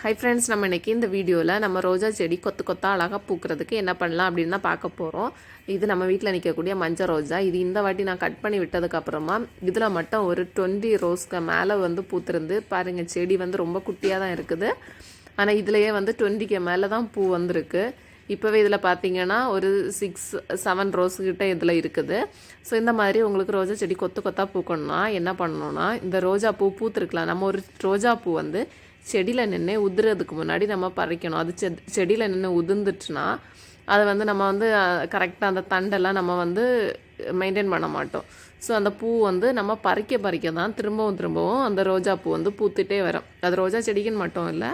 Hi friends நம்ம இன்றைக்கி இந்த வீடியோவில் நம்ம ரோஜா செடி கொத்து கொத்தா அழகாக பூக்கிறதுக்கு என்ன பண்ணலாம் அப்படின்னு தான் பார்க்க போகிறோம் இது நம்ம வீட்டில் நிற்கக்கூடிய மஞ்சள் ரோஜா. இது இந்த வாட்டி நான் கட் பண்ணி விட்டதுக்கப்புறமா இதில் மட்டும் ஒரு டுவெண்ட்டி ரோஸ்க்கு மேலே வந்து பூத்துருந்து பாருங்கள் செடி வந்து ரொம்ப குட்டியாக தான் இருக்குது. ஆனால் இதுலேயே வந்து டுவெண்ட்டிக்கு மேலே தான் பூ வந்திருக்கு. இப்போவே இதில் பார்த்தீங்கன்னா ஒரு சிக்ஸ் செவன் ரோஸுக்கிட்ட இதில் இருக்குது. ஸோ இந்த மாதிரி உங்களுக்கு ரோஜா செடி கொத்து கொத்தா பூக்கணும்னா என்ன பண்ணணும்னா இந்த ரோஜா பூ பூத்துருக்கலாம். நம்ம ஒரு ரோஜா பூ வந்து செடியில் நின்று உதிரதுக்கு முன்னாடி நம்ம பறிக்கணும். அது செ செடியில் நின்று உதிர்ந்துச்சுன்னா அதை வந்து நம்ம வந்து கரெக்டாக அந்த தண்டெல்லாம் நம்ம வந்து மெயின்டைன் பண்ண மாட்டோம். ஸோ அந்த பூ வந்து நம்ம பறிக்க பறிக்க தான் திரும்பவும் திரும்பவும் அந்த ரோஜா பூ வந்து பூத்துட்டே வரும். அது ரோஜா செடிக்குன்னு மட்டும் இல்லை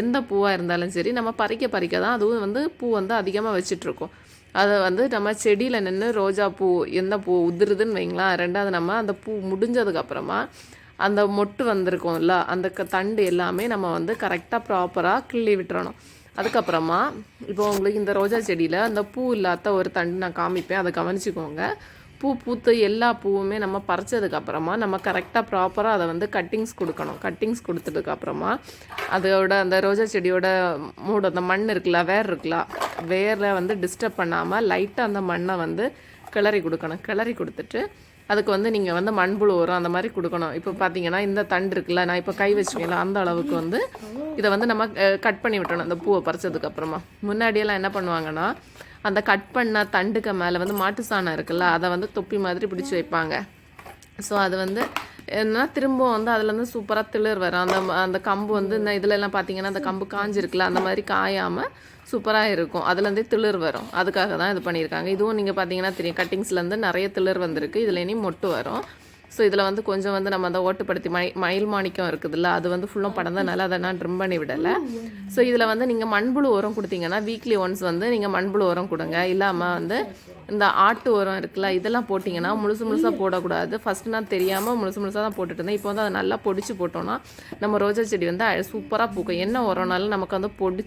எந்த பூவாக இருந்தாலும் சரி நம்ம பறிக்க பறிக்க தான் அதுவும் வந்து பூ வந்து அதிகமாக வச்சிட்ருக்கோம் அதை வந்து நம்ம செடியில் நின்று ரோஜா பூ எந்த பூ உதிருதுன்னு வைங்களேன் ரெண்டாவது நம்ம அந்த பூ முடிஞ்சதுக்கப்புறமா அந்த மொட்டு வந்திருக்கும்ல அந்த க தண்டு எல்லாமே நம்ம வந்து கரெக்டாக ப்ராப்பராக கிள்ளி விட்டுறணும். அதுக்கப்புறமா இப்போ உங்களுக்கு இந்த ரோஜா செடியில் அந்த பூ இல்லாத ஒரு தண்டு நான் காமிப்பேன். அதை கவனிச்சுக்கோங்க. பூ பூத்து எல்லா பூவுமே நம்ம பறிச்சதுக்கப்புறமா நம்ம கரெக்டாக ப்ராப்பராக அதை வந்து கட்டிங்ஸ் கொடுக்கணும். கட்டிங்ஸ் கொடுத்ததுக்கப்புறமா அதோட அந்த ரோஜா செடியோட மூட அந்த மண் இருக்குல்ல வேர் இருக்குல்ல வேரை வந்து டிஸ்டர்ப் பண்ணாமல் லைட்டாக அந்த மண்ணை வந்து கிளறி கொடுக்கணும். கிளறி கொடுத்துட்டு அதுக்கு வந்து நீங்கள் வந்து மண்புழு உரம் அந்த மாதிரி கொடுக்கணும். இப்போ பார்த்தீங்கன்னா இந்த தண்டு இருக்குல்ல நான் இப்போ கை வச்சுக்கல அந்த அளவுக்கு வந்து இதை வந்து நம்ம கட் பண்ணி விட்டணும் அந்த பூவை பறிச்சதுக்கு அப்புறமா. முன்னாடியெல்லாம் என்ன பண்ணுவாங்கன்னா அந்த கட் பண்ண தண்டுக்கு மேலே வந்து மாட்டு சாணம் இருக்குல்ல அதை வந்து தொப்பி மாதிரி பிடிச்சி வைப்பாங்க. ஸோ அது வந்து என்ன திரும்பவும் வந்து அதுலேருந்து சூப்பராக திளிர் வரும் அந்த அந்த கம்பு வந்து இந்த இதுல எல்லாம் பார்த்தீங்கன்னா அந்த கம்பு காஞ்சிருக்குல்ல அந்த மாதிரி காயாமல் சூப்பராக இருக்கும். அதுலேருந்தே திளிர் வரும் அதுக்காக தான் இது பண்ணியிருக்காங்க. இதுவும் நீங்கள் பார்த்தீங்கன்னா தெரியும் கட்டிங்ஸ்லேருந்து நிறைய திளிர் வந்திருக்கு. இதில் இனி மொட்டு வரும். ஸோ இதில் வந்து கொஞ்சம் வந்து நம்ம அந்த ஓட்டுப்படுத்தி மை மயில் மாணிக்கம் இருக்குதுல்ல அது வந்து ஃபுல்லும் படந்தனால அதை நான் ட்ரிம் பண்ணி விடலை. ஸோ இதில் வந்து நீங்கள் மண்புழு உரம் கொடுத்தீங்கன்னா வீக்லி ஒன்ஸ் வந்து நீங்கள் மண்புழு உரம் கொடுங்க. இல்லாமல் வந்து இந்த ஆட்டு உரம் இருக்குல்ல இதெல்லாம் போட்டிங்கன்னா முழுசு முழுசாக போடக்கூடாது. ஃபஸ்ட்டு நான் தெரியாமல் முழுசு முழுசாக தான் போட்டுட்டு இருந்தேன். இப்போ வந்து அதை நல்லா பொடிச்சு போட்டோம்னா நம்ம ரோஜா செடி வந்து சூப்பராக பூக்கும். என்ன உரம்னாலும் நமக்கு வந்து பொடி